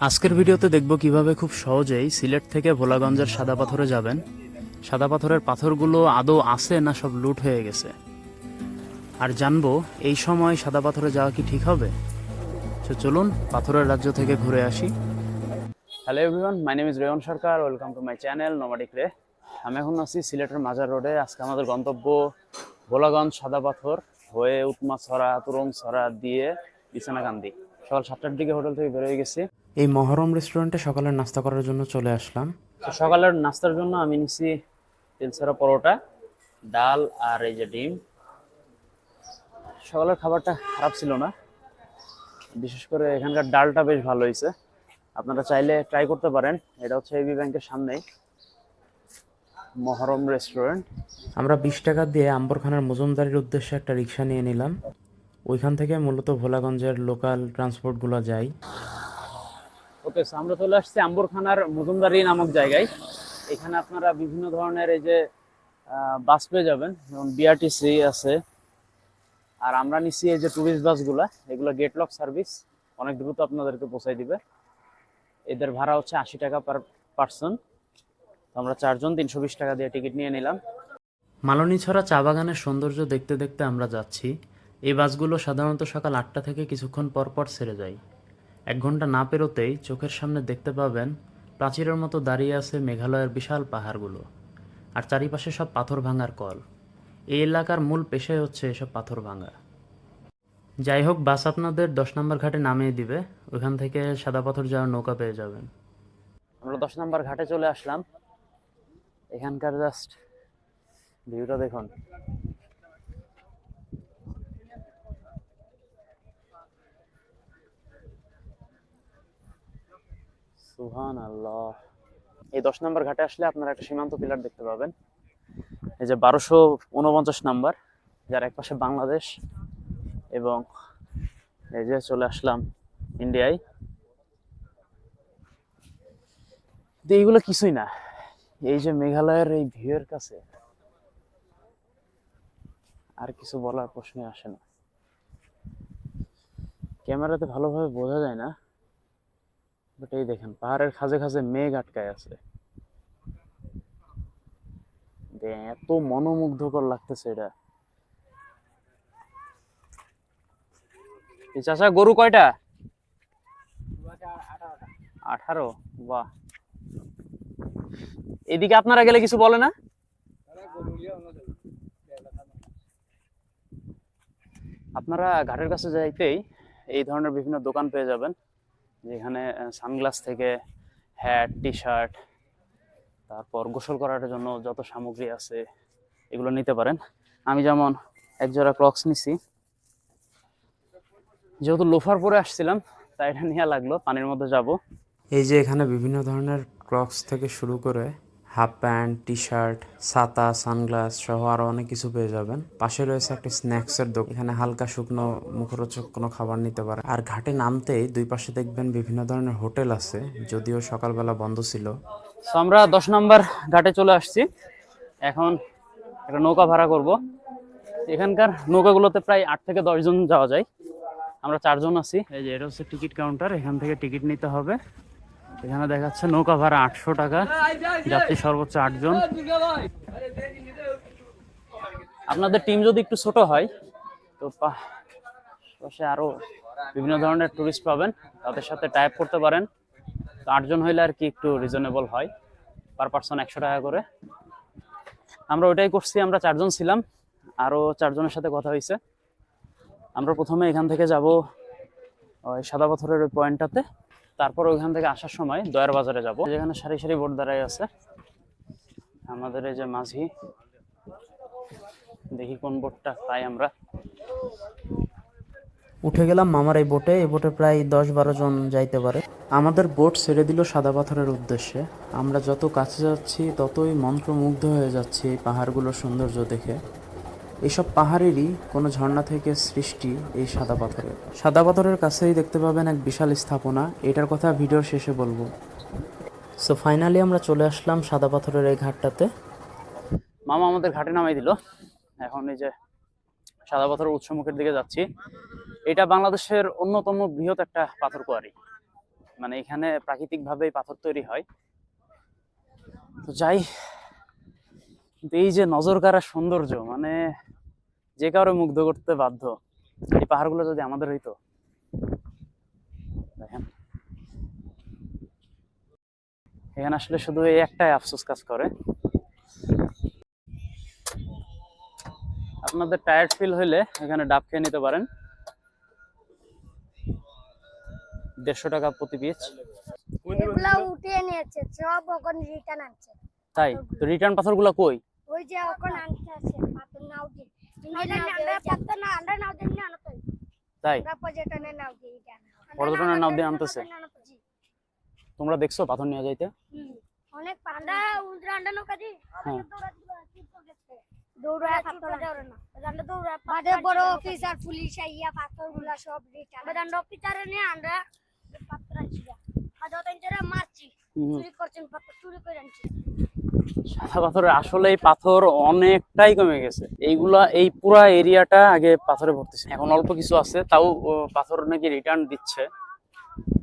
আজকের ভিডিওতে দেখব কীভাবে খুব সহজেই সিলেট থেকে ভোলাগঞ্জের সাদা পাথরে যাবেন। সাদা পাথরের পাথরগুলো আদৌ আছে না সব লুট হয়ে গেছে? আর জানব, এই সময় সাদা পাথরে যাওয়া কি ঠিক হবে? তো চলুন, পাথরের রাজ্য থেকে ঘুরে আসি। Hello everyone my name is Reyon Sarkar welcome to my channel nomadic Rey আমি এখন আছি সিলেটের মাজার রোডে। আজকে আমাদের গন্তব্য ভোলাগঞ্জ সাদা পাথর হয়ে উৎমাছড়া তুরংছড়া দিয়ে বিছানাকান্দি। সকাল সাতটার দিকে হোটেল থেকে বেরোয় গেছি। এই মহরম রেস্টুরেন্টে সকালের নাস্তা করার জন্য চলে আসলাম। সকালের নাস্তার জন্য আমি নিছি তেলসারা পরোটা ডাল আর এই যে ডিম। সকালের খাবারটা খারাপ ছিল না। বিশেষ করে এখানকার ডালটা বেশ ভালো হয়েছে। আপনারা চাইলে ট্রাই করতে পারেন। এটা হচ্ছে এবি ব্যাংকের সামনেই। মহরম রেস্টুরেন্ট আমরা বিশ টাকা দিয়ে আম্বরখানার মজুমদারির উদ্দেশ্যে একটা রিক্সা নিয়ে নিলাম। ওইখান থেকে মূলত ভোলাগঞ্জের লোকাল ট্রান্সপোর্টগুলো যায়। ওকে আমরা চলে আসছি আম্বরখানার মজুমদারি নামক জায়গায়। এখানে আপনারা বিভিন্ন ধরনের এই যে বাস পেয়ে যাবেন, যেমন বিআরটিসি আছে। আর আমরা নিচ্ছি এই যে ট্যুরিস্ট বাসগুলা এগুলো গেট লক সার্ভিস অনেক দ্রুত আপনাদেরকে পৌঁছাই দিবে। এদের ভাড়া হচ্ছে আশি টাকা পার পার্সন আমরা চারজন, তিনশো বিশ টাকা দিয়ে টিকিট নিয়ে নিলাম। মালনীছড়া চা বাগানের সৌন্দর্য দেখতে দেখতে আমরা যাচ্ছি। এই বাসগুলো সাধারণত সকাল আটটা থেকে কিছুক্ষণ পর পর ছেড়ে যায়। এক ঘণ্টা না পেরোতেই চোখের সামনে দেখতে পাবেন প্রাচীরের মতো দাঁড়িয়ে আছে মেঘালয়ের বিশাল পাহাড়গুলো। আর চারিপাশে সব পাথর ভাঙার কল। এই এলাকার মূল পেশাই হচ্ছে এসব পাথর ভাঙা। যাই হোক, বাস আপনাদের দশ নম্বর ঘাটে নামিয়ে দিবে। ওখান থেকে সাদা পাথর যাওয়ার নৌকা পেয়ে যাবেন। আমরা দশ নম্বর ঘাটে চলে আসলাম। এখানকার জাস্ট ভিউটা দেখুন। সুহান এই দশ নম্বর ঘাটে আসলে আপনারা একটা সীমান্ত পিলার দেখতে পাবেন। এই যে বারোশো উনপঞ্চাশ নাম্বার, যার এক পাশে বাংলাদেশ এবং এই যে চলে আসলাম ইন্ডিয়ায়। এইগুলো কিছুই না। এই যে মেঘালয়ের এই ভিউয়ের কাছে আর কিছু বলার প্রশ্নে আসে না। ক্যামেরাতে ভালোভাবে বোঝা যায় না। বাট এই দেখেন, পাহাড়ের খাজে খাজে মেঘ আটকায় আছে। এত মনোমুগ্ধকর লাগতেছে এটা। চাচা, গরু কয়টা? আঠারো। বাহ। এদিকে আপনারা গেলে কিছু বলে না? আপনারা ঘাটের কাছে যাইতেই এই ধরনের বিভিন্ন দোকান পেয়ে যাবেন। যেখানে সানগ্লাস থেকে হ্যাট টি শার্ট তারপর গোসল করার জন্য যত সামগ্রী আছে, এগুলো নিতে পারেন। আমি যেমন একজোড়া ক্রক্স নিছি। যেহেতু লোফার পরে আসছিলাম, তাই এটা নেওয়া লাগল, পানির মধ্যে যাব। এই যে এখানে বিভিন্ন ধরনের ক্রক্স থেকে শুরু করে হাফ প্যান্ট টি শার্ট ছাতা, সানগ্লাস সহ আরও অনেক কিছু পেয়ে যাবেন। পাশে রয়েছে একটা স্ন্যাক্সের দোকান। এখানে হালকা শুকনো মুখরোচক কোনো খাবার নিতে পারে আর ঘাটে নামতেই দুই পাশে দেখবেন বিভিন্ন ধরনের হোটেল আছে, যদিও সকালবেলা বন্ধ ছিল। আমরা দশ নম্বর ঘাটে চলে আসছি। এখন একটা নৌকা ভাড়া করব। এখানকার নৌকাগুলোতে প্রায় আট থেকে দশ জন যাওয়া যায়। আমরা চারজন আছি। এই যে এটা হচ্ছে টিকিট কাউন্টার। এখান থেকে টিকিট নিতে হবে। এখানে দেখাচ্ছে নৌকা ভাড়া আটশো টাকা। যাত্রী সর্বোচ্চ আটজন। আপনাদের টিম যদি একটু ছোট হয়, তো পাশে আরও বিভিন্ন ধরনের টুরিস্ট পাবেন। তাদের সাথে টাইপ করতে পারেন। তো আটজন হইলে আর কি একটু রিজনেবল হয়। পার পার্সন একশো টাকা করে। আমরা ওইটাই করছি, আমরা চারজন ছিলাম। আরও চারজনের সাথে কথা হয়েছে আমরা প্রথমে এখান থেকে যাব ওই সাদা পাথরের ওই পয়েন্টটাতে তারপর ওইখান থেকে আসার সময় দয়ার বাজারে যাব। যেখানে সারি সারি বোট দাঁড়াই আছে। আমাদের এই যে মাঝি, দেখি কোন বোটটা পাই আমরা। উঠে গেলাম মামার এই বোটে এই বোটে প্রায় দশ বারো জন যাইতে পারে। আমাদের বোট ছেড়ে দিল সাদা পাথরের উদ্দেশ্যে। আমরা যত কাছে যাচ্ছি, ততই মন্ত্রমুগ্ধ হয়ে যাচ্ছি পাহাড়গুলোর সৌন্দর্য দেখে। এইসব পাহাড়েরই কোনো ঝর্ণা থেকে সৃষ্টি এই সাদা পাথরের সাদা পাথরের কাছেই দেখতে পাবেন এক বিশাল স্থাপনা। এটার কথা ভিডিওর শেষে বলব। সো ফাইনালি আমরা চলে আসলাম সাদা পাথরের এই ঘাটটাতে। মামা আমাদের ঘাটে নামাই দিল। এখন এই যে সাদা পাথরের উৎসমুখের দিকে যাচ্ছি। এটা বাংলাদেশের অন্যতম বৃহৎ একটা পাথর কোয়ারি। মানে এখানে প্রাকৃতিকভাবেই পাথর তৈরি হয়। তো যাই কিন্তু এই যে নজর কাড়া সৌন্দর্য মানে যে কারও মুগ্ধ করতে বাধ্য এই পাহাড়গুলো যদি আমাদের হইতো। দেখেন। এখানে আসলে শুধু এই একটাই আফসোস কাজ করে। আপনাদের টায়ার্ড ফিল হইলে এখানে ডাব খেয়ে নিতে পারেন। দেড়শো টাকা প্রতি পিস এগুলা উঠিয়ে নিয়েছে সব রিটার্ন আনছে। তাই? তো রিটার্ন পাথরগুলো কই? ওই যে ওখানে আনতে আছে পাথর নাও দিয়ে পাথর না আমরা নাও দিয়ে আনো তো তাই? পর্যটনের নাও পর্যটনের নাও দিয়ে আনতেছে? তোমরা দেখছ পাথর নিয়ে যাইতে? অনেক পান্ডা উল্টা আন্ডা নৌকা দি হ্যাঁ। দৌড়ায় পাথর না। দৌড়ায় বাদে বড় অফিসার পুলিশ আইয়া পাথরগুলা সব রিটার্ন বাদান অফিসারে নিয়ে আমরা পাথর আনছি মারছি। চুরি করছেন পাথর চুরি করে আনছি। সাদা পাথরের আসলে এই পাথর অনেকটাই কমে গেছে। এইগুলা, এই পুরা এরিয়াটা আগে পাথরে ভর্তি ছিল এখন অল্প কিছু আছে, তাও পাথর নাকি রিটার্ন দিচ্ছে।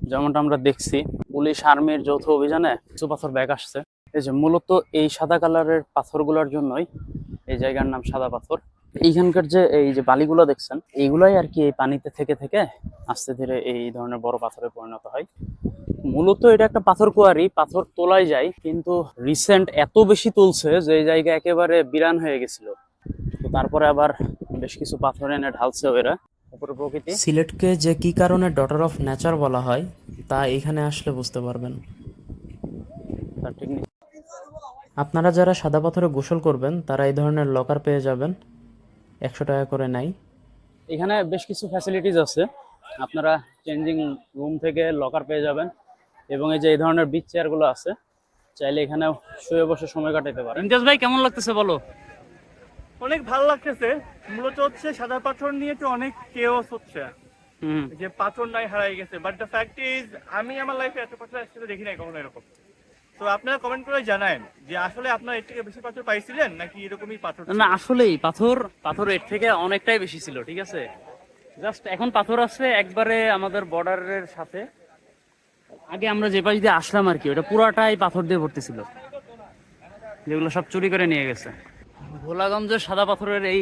যেমনটা আমরা দেখছি, পুলিশ আর্মির যৌথ অভিযানে কিছু পাথর ব্যাগ আসছে। এই যে মূলত এই সাদা কালারের পাথরগুলোর জন্যই এই জায়গার নাম সাদা পাথর। এইখানকার যে এই যে বালিগুলো দেখছেন এইগুলাই আর কি এই পানিতে থেকে থেকে আস্তে ধীরে এই ধরনের বড় পাথরে পরিণত হয়। মূলত এটা একটা পাথর কুয়ারি পাথর তোলাই যায় কিন্তু রিসেন্ট এত বেশি তুলছে যে এই জায়গা একেবারে বিরান হয়ে গেছিল। তো তারপরে আবার বেশ কিছু পাথর এনে ঢালছে ওরা উপরে প্রকৃতি। সিলেটকে যে কি কারণে ডটার অফ নেচার বলা হয় তা এখানে আসলে বুঝতে পারবেন। আপনারা যারা সাদা পাথরে গোসল করবেন তারা এই ধরনের লকার পেয়ে যাবেন। একশো টাকা করে নাই। এখানে বেশ কিছু ফ্যাসিলিটিস আছে। আপনারা চেঞ্জিং রুম থেকে লকার পেয়ে যাবেন এবং এই যে এই ধরনের বিচ চেয়ারগুলো আছে চাইলে এখানে শুয়ে বসে সময় কাটাতে পারেন। ইমতিয়াজ ভাই কেমন লাগতেছে বলো? অনেক ভালো লাগতেছে। মূলত হচ্ছে সাদা পাথর নিয়ে তো অনেক কেওস হচ্ছে। হুম। যে পাথর নাই হারাই গেছে। বাট দ্য ফ্যাক্ট ইজ আমি আমার লাইফে এত পাথর একসাথে দেখি নাই কখনো এরকম। তো আপনারা কমেন্ট করে জানান যে আসলে আপনারা এর থেকে বেশি পাথর পাইছিলেন নাকি এরকমই পাথর না, আসলেই পাথর পাথর এর থেকে অনেকটাই বেশি ছিল, ঠিক আছে? জাস্ট এখন পাথর আছে একবারে আমাদের বর্ডারের সাথে। আগে আমরা যে পাশ দিয়ে আসলাম আর কি, ওটা পুরাটাই পাথর দিয়ে ভর্তি ছিল, যেগুলো সব চুরি করে নিয়ে গেছে। ভোলাগঞ্জের সাদা পাথরের এই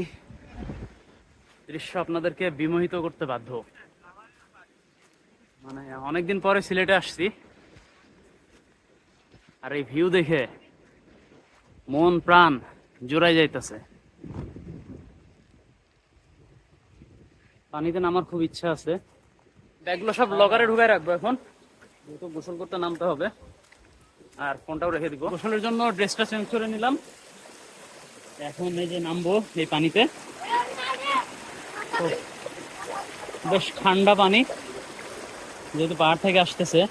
দৃশ্য আপনাদেরকে বিমোহিত করতে বাধ্য। মানে অনেকদিন পরে সিলেটে আসছি। আর এই ভিউ দেখে মন, প্রাণ জোড়াই যাইতেছে। পানিতে নামার খুব ইচ্ছা আছে। ব্যাগগুলো সব লকারে ঢুকাই রাখব এখন। যেহেতু গোসল করতে নামতে হবে। আর ফোনটাও রেখে দিব। গোসলের জন্য ড্রেসটা চেঞ্জ করে নিলাম। এখন এই যে নামবো এই পানিতে। বেশ ঠান্ডা পানি। যেহেতু পাহাড় থেকে আসতেছে।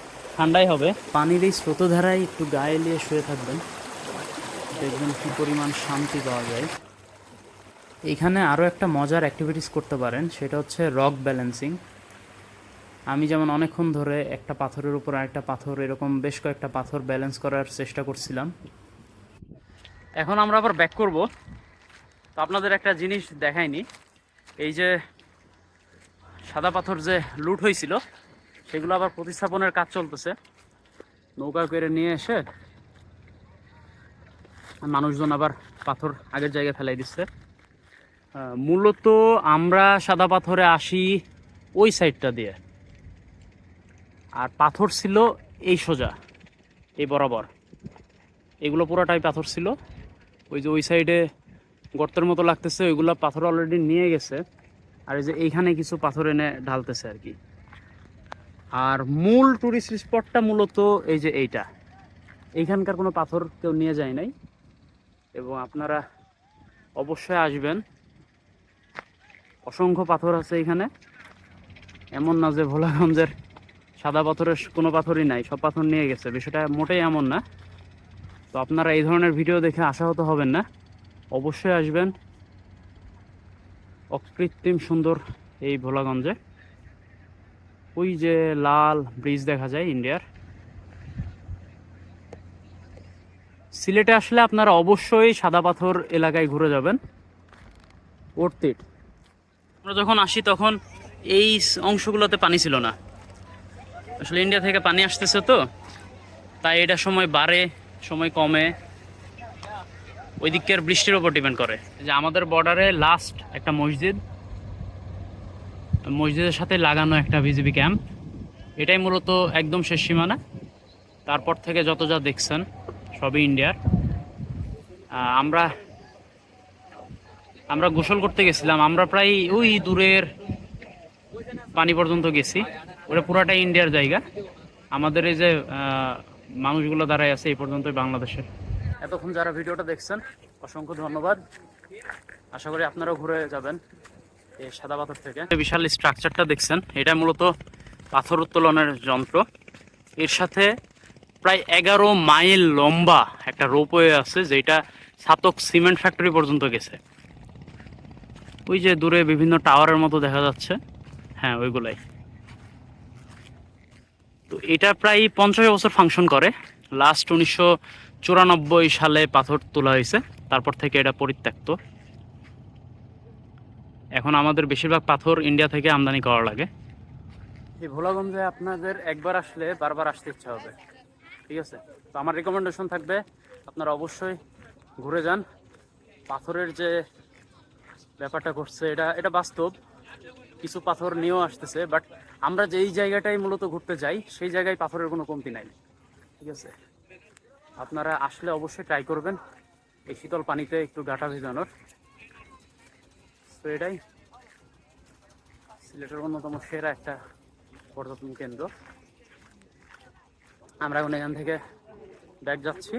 ঠান্ডাই হবে। পানির এই স্রোতধারায় একটু গায়ে নিয়ে শুয়ে থাকবেন। দেখবেন কি পরিমাণ শান্তি পাওয়া যায়। এখানে আরও একটা মজার অ্যাক্টিভিটিস করতে পারেন, সেটা হচ্ছে রক ব্যালেন্সিং আমি যেমন অনেকক্ষণ ধরে একটা পাথরের উপর আরেকটা পাথর, এরকম বেশ কয়েকটা পাথর ব্যালেন্স করার চেষ্টা করছিলাম। এখন আমরা আবার ব্যাক করব। তো আপনাদের একটা জিনিস দেখাইনি। এই যে সাদা পাথর যে লুট হয়েছিল সেগুলো আবার প্রতিস্থাপনের কাজ চলতেছে। নৌকা করে নিয়ে এসে মানুষজন আবার পাথর আগের জায়গায় ফেলাই দিচ্ছে। মূলত আমরা সাদা পাথরে আসি ওই সাইডটা দিয়ে। আর পাথর ছিল এই সোজা, এই বরাবর। এগুলো পুরোটাই পাথর ছিল। ওই যে ওই সাইডে গর্তের মতো লাগতেছে, ওইগুলো পাথর অলরেডি নিয়ে গেছে। আর এই যে এইখানে কিছু পাথর এনে ঢালতেছে আর কি। আর মূল টুরিস্ট স্পটটা মূলত এই যে এইটা। এইখানকার কোনো পাথর কেউ নিয়ে যায় নাই। এবং আপনারা অবশ্যই আসবেন। অসংখ্য পাথর আছে এখানে। এমন না যে ভোলাগঞ্জের সাদা পাথরের কোনো পাথরই নাই, সব পাথর নিয়ে গেছে। বিষয়টা মোটেই এমন না। তো আপনারা এই ধরনের ভিডিও দেখে আশাহত হবেন না। অবশ্যই আসবেন। অকৃত্রিম সুন্দর এই ভোলাগঞ্জে। ওই যে লাল ব্রিজ দেখা যায় ইন্ডিয়ার। সিলেটে আসলে আপনারা অবশ্যই সাদা পাথর এলাকায় ঘুরে যাবেন। ওর্থ আমরা যখন আসি তখন এই অংশগুলোতে পানি ছিল না। আসলে ইন্ডিয়া থেকে পানি আসতেছে তো, তাই এটা সময় বাড়ে, সময় কমে। ওই দিকের বৃষ্টির ওপর ডিপেন্ড করে। যে আমাদের বর্ডারে লাস্ট একটা মসজিদ মসজিদের সাথে লাগানো একটা বিজিবি ক্যাম্প। এটাই মূলত একদম শেষ সীমানা। তারপর থেকে যত যা দেখছেন, সবই ইন্ডিয়ার। আমরা আমরা গোসল করতে গেছিলাম। আমরা প্রায় ওই দূরের পানি পর্যন্ত গেছি। ওটা পুরাটাই ইন্ডিয়ার জায়গা। আমাদের এই যে মানুষগুলো দাঁড়ায় আছে এই পর্যন্তই বাংলাদেশের। এতক্ষণ যারা ভিডিওটা দেখছেন, অসংখ্য ধন্যবাদ। আশা করি আপনারাও ঘুরে যাবেন। সাদা পাথর থেকে। বিশাল স্ট্রাকচারটা দেখছেন, এটা মূলত পাথর উত্তোলনের যন্ত্র। এর সাথে প্রায় এগারো মাইল লম্বা একটা রোপওয়ে আছে, যেটা সাতক সিমেন্ট ফ্যাক্টরি পর্যন্ত গেছে। ওই যে দূরে বিভিন্ন টাওয়ারের মতো দেখা যাচ্ছে। হ্যাঁ ওইগুলাই। তো এটা প্রায় পঞ্চাশ বছর ফাংশন করে। লাস্ট উনিশশো চুরানব্বই সালে পাথর তোলা হয়েছে, তারপর থেকে এটা পরিত্যক্ত। এখন আমাদের বেশিরভাগ পাথর ইন্ডিয়া থেকে আমদানি করা লাগে। এই ভোলাগঞ্জে আপনাদের একবার আসলে বারবার আসতে ইচ্ছা হবে। ঠিক আছে? তো আমার রেকমেন্ডেশন থাকবে, আপনারা অবশ্যই ঘুরে যান। পাথরের যে ব্যাপারটা করছে এটা এটা বাস্তব। কিছু পাথর নিয়েও আসতেছে বাট আমরা যেই জায়গাটাই মূলত ঘুরতে যাই, সেই জায়গায় পাথরের কোনো কমতি নাই। ঠিক আছে? আপনারা আসলে অবশ্যই ট্রাই করবেন। এই শীতল পানিতে একটু গাটা ভেজানোর। তো এটাই। সিলেটের অন্যতম সেরা একটা পর্যটন কেন্দ্র। আমরা এখন এখান থেকে ব্যাগ যাচ্ছি।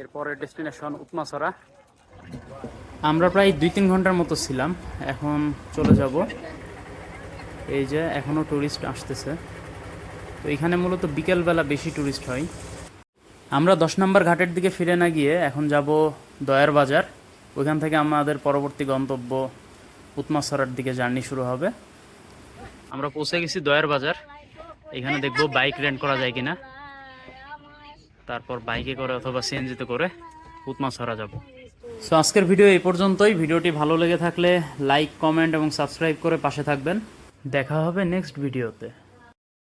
এরপরের ডেস্টিনেশন উৎমাছড়া আমরা প্রায় দুই তিন ঘণ্টার মতো ছিলাম, এখন চলে যাব। এই যে এখনও ট্যুরিস্ট আসতেছে। তো এখানে মূলত বিকেলবেলা বেশি ট্যুরিস্ট হয়। আমরা দশ নম্বর ঘাটের দিকে ফিরে না গিয়ে এখন যাব দয়ার বাজার। ওইখান থেকে আমাদের পরবর্তী গন্তব্য উৎমাছড়ার দিকে জার্নি শুরু হবে। আমরা পৌঁছে গেছি দয়ার বাজার। এখানে দেখব বাইক রেন্ট করা যায় কিনা। তারপর বাইকে করে অথবা সিএনজিতে করে উৎমাছড়া যাব। সো আজকের ভিডিও এই পর্যন্তই। ভিডিওটি ভালো লেগে থাকলে লাইক কমেন্ট এবং সাবস্ক্রাইব করে পাশে থাকবেন। দেখা হবে নেক্সট ভিডিওতে